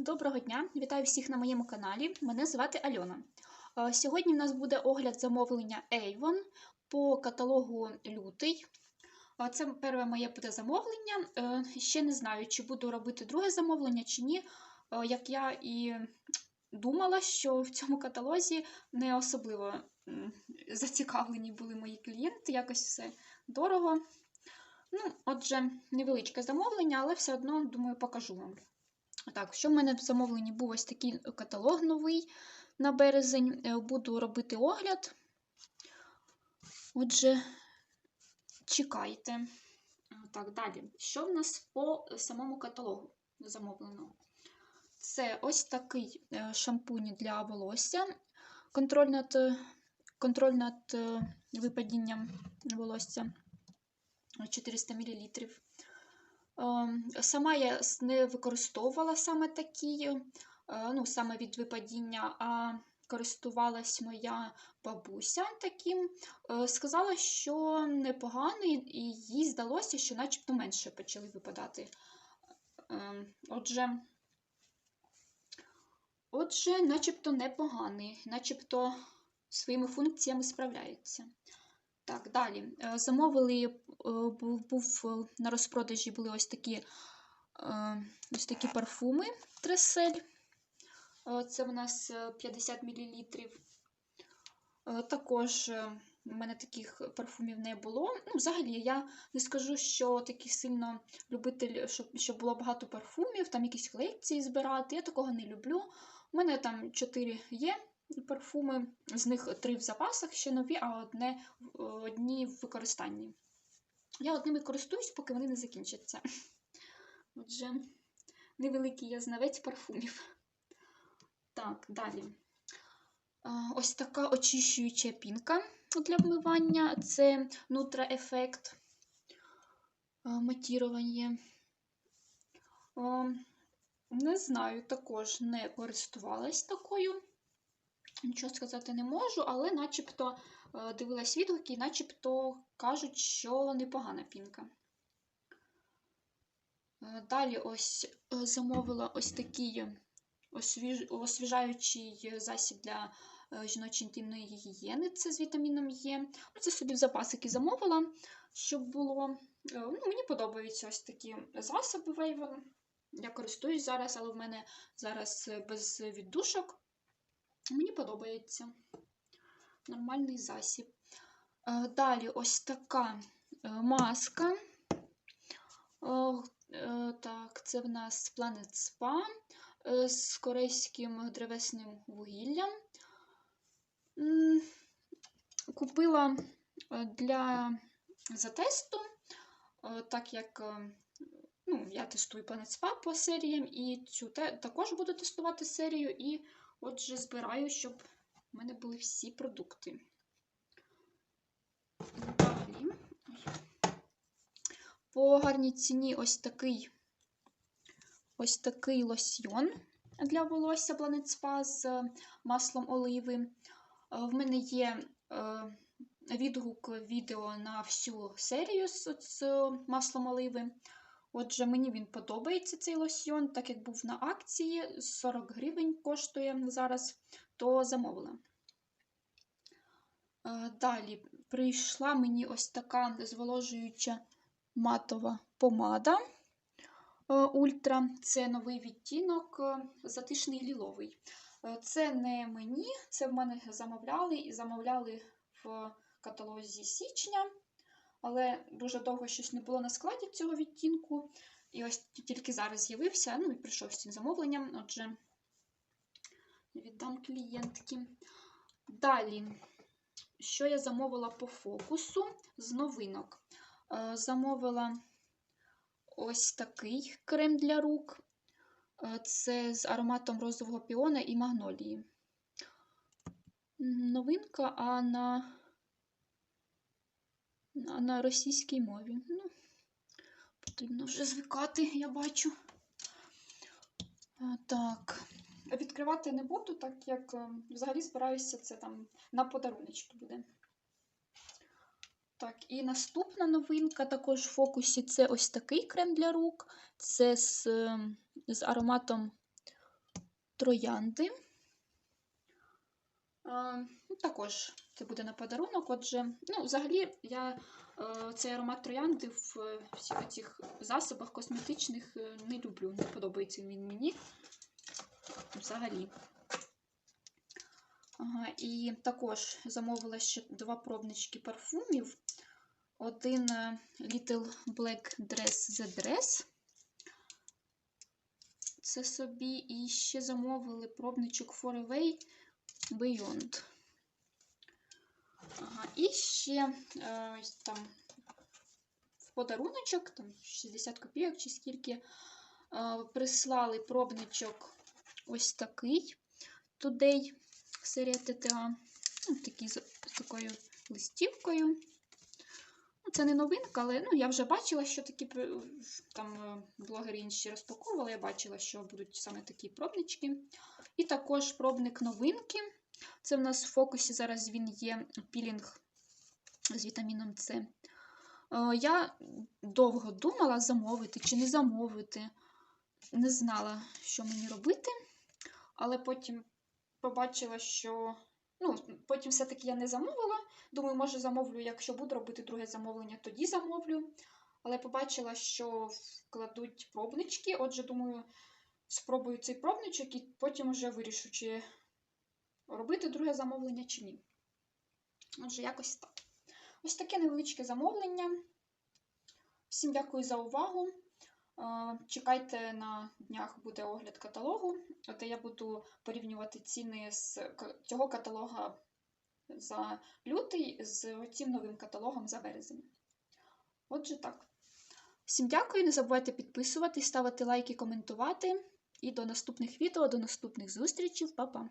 Доброго дня! Вітаю всіх на моєму каналі. Мене звати Альона. Е, Сьогодні в нас буде огляд замовлення Avon по каталогу лютий. Е, Це перше моє буде замовлення. Е, Ще не знаю, чи буду робити друге замовлення, чи ні. Як я і думала, що в цьому каталозі не особливо зацікавлені були мої клієнти, якось все дорого. Ну, отже, невеличке замовлення, але все одно, думаю, покажу вам. Так, що в мене в замовленні був ось такий каталог новий на березень. Е, Буду робити огляд. Отже, чекайте. Е, Так, далі. Що в нас по самому каталогу замовлено? Це ось такий е, шампунь для волосся. Контроль над, е, контроль над е, випадінням волосся 400 мл. Ем, Сама я не використовувала саме такі, е, ну, саме від випадіння, а користувалась моя бабуся таким. Е, Сказала, що непоганий, і їй здалося, що начебто менше почали випадати. Ем, Отже, отже, начебто непоганий, начебто своїми функціями справляється. Так, далі. Е, Замовили, е, був, е, на розпродажі були ось такі, ось такі парфуми Тресель. Це в нас е, 50 мл. Також в мене таких парфумів не було. Ну, взагалі, я не скажу, що такий сильно любитель, щоб, щоб було багато парфумів, там якісь колекції збирати. Я такого не люблю. У мене там 4 є парфуми, з них 3 в запасах ще нові, а одне, одні в використанні. Я одними користуюсь, поки вони не закінчаться. Отже, невеликий я знавець парфумів. Так, далі. Ось така очищуюча пінка для вмивання. Це Nutra Effect матірування. Не знаю, також не користувалась такою. Нічого сказати не можу, але начебто е, дивилась відгуки, і начебто кажуть, що непогана пінка. Е, Далі ось е, замовила ось такий освіжаючий засіб для жіночої інтимної гігієни. Це з вітаміном. Ну, Це собі в запасики замовила, щоб було. Ну, мені подобаються ось такі засоби Avon. Я користуюсь зараз, але в мене зараз без віддушок. Мені подобається нормальний засіб. Е, Далі ось така е, маска. Е, Так, це в нас Planet Spa з корейським древесним вугіллям. Купила для затесту, так як ну, я тестую Planet Spa по серіям, і цю також буду тестувати серію. І Отже, збираю, щоб в мене були всі продукти. Далі. По гарній ціні ось такий ось такий лосьйон для волосся Planet Spa з маслом оливи. Е, В мене є е, відгук відео на всю серію з маслом оливи. Отже, мені він подобається цей лосьйон, так як був на акції, 40 гривень коштує зараз, то замовила. Далі прийшла мені ось така зволожуюча матова помада е, Ультра. Це новий відтінок, е, затишний ліловий. Е, Це не мені, це в мене замовляли і замовляли в каталозі січня але дуже довго щось не було на складі цього відтінку. І ось тільки зараз з'явився, ну і прийшов з цим замовленням, отже, віддам клієнтки. Далі, що я замовила по фокусу з новинок? Е, Замовила ось такий крем для рук. Е, Це з ароматом розового піона і магнолії. Новинка, а на на, на російській мові. Ну, потрібно вже звикати, я бачу. А, так. Відкривати не буду, так як е, взагалі збираюся це там на подаруночки буде. Так, і наступна новинка також в фокусі це ось такий крем для рук. Це з, е, з ароматом троянди. Е, ну, також це буде на подарунок. Отже, ну, взагалі, я е, цей аромат троянди в е, всіх цих засобах косметичних не люблю. Не подобається він мені. Взагалі. Ага, і також замовила ще два пробнички парфумів. Один Little Black Dress The Dress. Це собі і ще замовили пробничок Forever Beyond. Ага, і ще е, там в подаруночок, там 60 копійок чи скільки, е, прислали пробничок ось такий Today серія ТТА. Ну, такий з, такою листівкою. Ну, Це не новинка, але ну, я вже бачила, що такі там е, блогери інші розпаковували. Я бачила, що будуть саме такі пробнички. І також пробник новинки. Це в нас в фокусі зараз він є пілінг з вітаміном С. Е, Я довго думала, замовити чи не замовити. Не знала, що мені робити, але потім побачила, що. Ну, потім все-таки я не замовила. Думаю, може замовлю, якщо буду робити друге замовлення, тоді замовлю. Але побачила, що вкладуть пробнички. Отже, думаю, спробую цей пробничок і потім вже вирішу, чи робити друге замовлення чи ні. Отже, якось так. Ось таке невеличке замовлення. Всім дякую за увагу. Е, Чекайте на днях буде огляд каталогу, де я буду порівнювати ціни з цього каталога за лютий з цим новим каталогом за березень. Отже, так. Всім дякую, не забувайте підписуватись, ставити лайки, коментувати. І до наступних відео, до наступних зустрічей. Па-па!